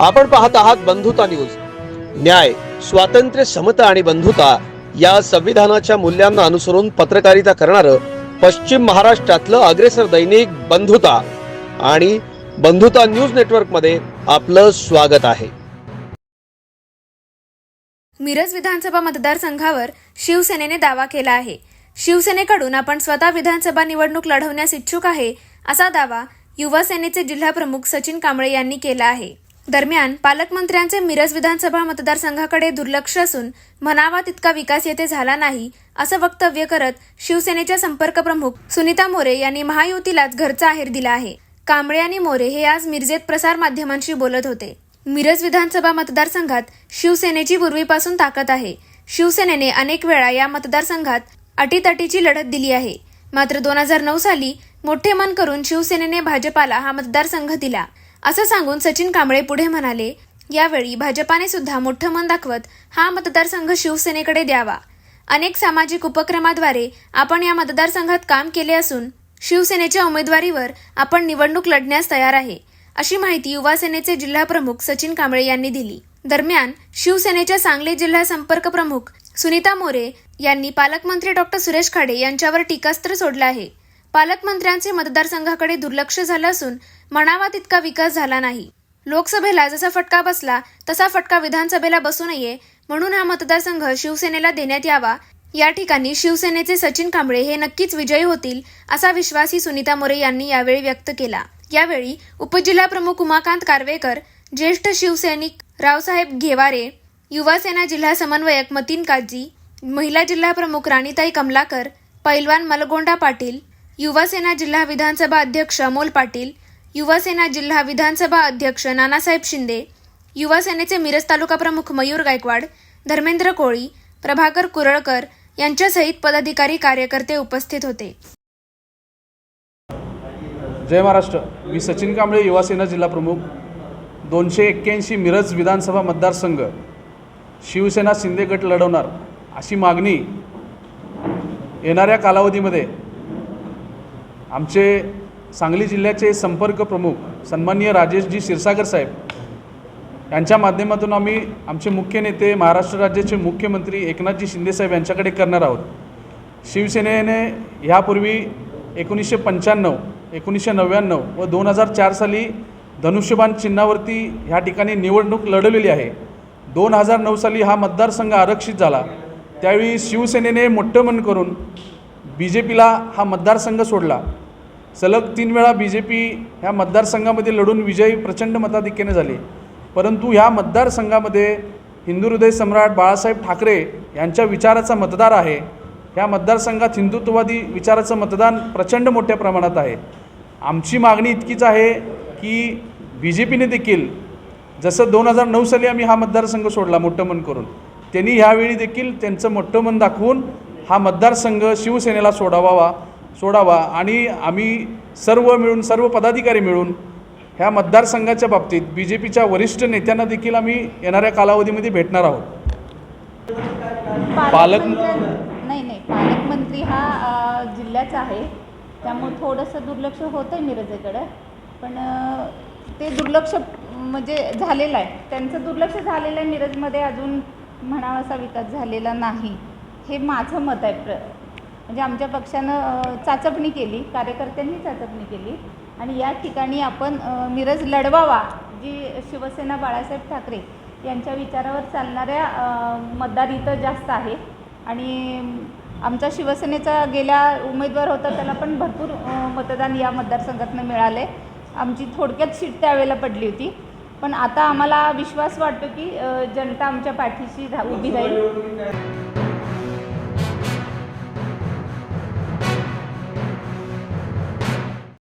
आपण पाहत आहात बंधुता न्यूज. न्याय स्वातंत्र्य समता आणि बंधुता या संविधानाच्या मूल्यांना अनुसरून पत्रकारिता करणारं पश्चिम महाराष्ट्रातलं अग्रेसर दैनिक बंधुता आणि बंधुता न्यूज नेटवर्कमध्ये आपलं स्वागत आहे. मिरज विधानसभा मतदारसंघावर शिवसेनेने दावा केला आहे. शिवसेनेकडून आपण स्वतः विधानसभा निवडणूक लढवण्यास इच्छुक आहे असा दावा युवा सेनेचे जिल्हा प्रमुख सचिन कांबळे यांनी केला आहे. दरम्यान पालकमंत्र्यांचे मिरज विधानसभा मतदारसंघाकडे दुर्लक्ष असून म्हणावा तितका विकास येथे झाला नाही असं वक्तव्य करत शिवसेनेच्या संपर्क प्रमुख सुनीता मोरे यांनी महायुतीलाच घरचा आहेर दिला आहे. कांबळे आणि मोरे हे आज मिरजेत प्रसार माध्यमांशी बोलत होते. मिरज विधानसभा मतदारसंघात शिवसेनेची पूर्वीपासून ताकद आहे. शिवसेनेने अनेक वेळा या मतदारसंघात अटीतटीची लढत दिली आहे. मात्र दोन हजार नऊ साली मोठे मन करून शिवसेनेने भाजपाला हा मतदारसंघ दिला. असं सांगून सचिन कांबळे पुढे म्हणाले यावेळी भाजपाने सुद्धा मोठं मन दाखवत हा मतदारसंघ शिवसेनेकडे द्यावा. अनेक सामाजिक उपक्रमाद्वारे आपण या मतदारसंघात काम केले असून शिवसेनेच्या उमेदवारीवर आपण निवडणूक लढण्यास तयार आहे अशी माहिती युवासेनेचे जिल्हाप्रमुख सचिन कांबळे यांनी दिली. दरम्यान शिवसेनेच्या सांगली जिल्हा संपर्क प्रमुख सुनीता मोरे यांनी पालकमंत्री डॉक्टर सुरेश खाडे यांच्यावर टीकास्त्र सोडलं आहे. पालकमंत्र्यांचे मतदारसंघाकडे दुर्लक्ष झालं असून म्हणावा तितका विकास झाला नाही. लोकसभेला जसा फटका बसला तसा फटका विधानसभेला बसू नये म्हणून हा मतदारसंघ शिवसेनेला देण्यात यावा. या ठिकाणी शिवसेनेचे सचिन कांबळे हे नक्कीच विजयी होतील असा विश्वासही सुनीता मोरे यांनी यावेळी व्यक्त केला. यावेळी उपजिल्हाप्रमुख उमाकांत कारवेकर ज्येष्ठ शिवसैनिक रावसाहेब घेवारे युवासेना जिल्हा समन्वयक मतीन काजी महिला जिल्हा प्रमुख राणीताई कमलाकर पैलवान मलगोंडा पाटील युवासेना जिल्हा विधानसभा अध्यक्ष अमोल पाटील युवासेना जिल्हा विधानसभा अध्यक्ष नानासाहेब शिंदे युवासेनेचे मिरज तालुका प्रमुख मयूर गायकवाड धर्मेंद्र कोळी प्रभाकर कुरळकर यांच्यासहित पदाधिकारी कार्यकर्ते उपस्थित होते. जय महाराष्ट्र. मी सचिन कांबळे युवासेना जिल्हा प्रमुख. दोनशे एक्क्याऐंशी मिरज विधानसभा मतदारसंघ. शिवसेना शिंदे गट लढवणार अशी मागणी येणाऱ्या कालावधीमध्ये आमचे सांगली जिल्ह्याचे संपर्क प्रमुख सन्माननीय राजेशजी क्षीरसागर साहेब यांच्या माध्यमातून आम्ही आमचे मुख्य नेते महाराष्ट्र राज्याचे मुख्यमंत्री एकनाथजी शिंदेसाहेब यांच्याकडे करणार आहोत. शिवसेनेने ह्यापूर्वी एकोणीसशे पंच्याण्णव एकोणीसशे नव्याण्णव व दोन हजार चार साली धनुष्यबाण चिन्हावरती ह्या ठिकाणी निवडणूक लढवलेली आहे. दोन हजार नऊ साली हा मतदारसंघ आरक्षित झाला. त्यावेळी शिवसेनेने मोठं मन करून बी जे पीला हा मतदारसंघ सोडला. सलग तीन वेळा बी जे पी ह्या मतदारसंघामध्ये लढून विजयी प्रचंड मताधिक्याने झाले. परंतु ह्या मतदारसंघामध्ये हिंदू हृदय सम्राट बाळासाहेब ठाकरे यांच्या विचाराचा मतदार आहे. ह्या मतदारसंघात हिंदुत्ववादी विचाराचं मतदान प्रचंड मोठ्या प्रमाणात आहे. आमची मागणी इतकीच आहे की बी जे पीने देखील जसं दोन हजार नऊ साली आम्ही हा मतदारसंघ सोडला मोठं मन करून त्यांनी ह्यावेळी देखील त्यांचं मोठं मन दाखवून हा मतदारसंघ शिवसेनेला सोडावा सोडावा आणि आम्ही सर्व मिळून सर्व पदाधिकारी मिळून ह्या मतदारसंघाच्या बाबतीत बी जे पीच्या वरिष्ठ नेत्यांना देखील आम्ही येणाऱ्या कालावधीमध्ये भेटणार आहोत. पालक- नाही नाही. पालकमंत्री हा जिल्ह्याचा आहे. त्यामुळे थोडंसं दुर्लक्ष होतं आहे मिरजेकडं. पण ते दुर्लक्ष म्हणजे झालेलं आहे. त्यांचं दुर्लक्ष झालेलं आहे मिरजमध्ये अजून म्हणावा असा विकास झालेला नाही. हे माझं मत आहे. प्र म्हणजे आमच्या पक्षानं चाचपणी केली कार्यकर्त्यांनी चाचपणी केली आणि या ठिकाणी आपण मिरज लढवावा जी शिवसेना बाळासाहेब ठाकरे यांच्या विचारावर चालणाऱ्या मतदार इथं जास्त आहे. आणि आमचा शिवसेनेचा गेल्या उमेदवार होता त्याला पण भरपूर मतदान या मतदारसंघातनं मिळाले आमची थोडक्यात सीट त्यावेळेला पडली होती. पण आता आम्हाला विश्वास वाटतो की जनता आमच्या पाठीशी उभी राहील.